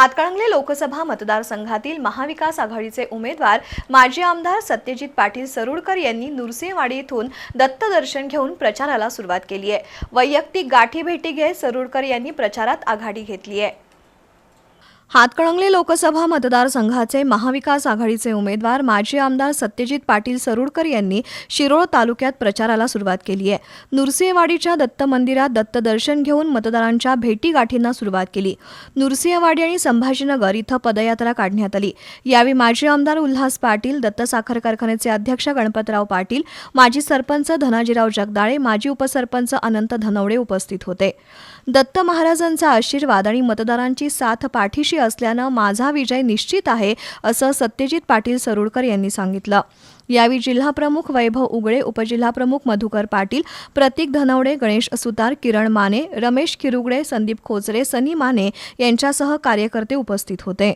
हातकणंगले लोकसभा मतदारसंघातील महाविकास आघाडीचे उमेदवार माजी आमदार सत्यजित पाटील सरुडकर यांनी नुरसेवाडी येथून दत्तदर्शन घेऊन प्रचाराला सुरुवात केली आहे. वैयक्तिक गाठीभेटी घेत सरुडकर यांनी प्रचारात आघाडी घेतली आहे. हातकणंगले लोकसभा मतदारसंघाचे महाविकास आघाडीचे उमेदवार माजी आमदार सत्यजित पाटील सरुडकर यांनी शिरोळ तालुक्यात प्रचाराला सुरुवात केली आहे. नुरसिंहवाडीच्या दत्त मंदिरात दत्तदर्शन घेऊन मतदारांच्या भेटीगाठींना सुरुवात केली. नुरसिंहवाडी आणि संभाजीनगर इथं पदयात्रा काढण्यात आली. यावेळी माजी आमदार उल्हास पाटील दत्त साखर कारखान्याचे अध्यक्ष गणपतराव पाटील माजी सरपंच धनाजीराव जगदाळे माजी उपसरपंच अनंत धनवडे उपस्थित होते. दत्त महाराजांचा आशीर्वाद आणि मतदारांची साथ पाठीशी असल्यानं माझा विजय निश्चित आहे असं सत्यजित पाटील सरुडकर यांनी सांगितलं. यावेळी जिल्हाप्रमुख वैभव उगळे उपजिल्हाप्रमुख मधुकर पाटील प्रतीक धनवडे गणेश सुतार किरण माने रमेश किरुगडे संदीप खोचरे सनी माने यांच्यासह कार्यकर्ते उपस्थित होते.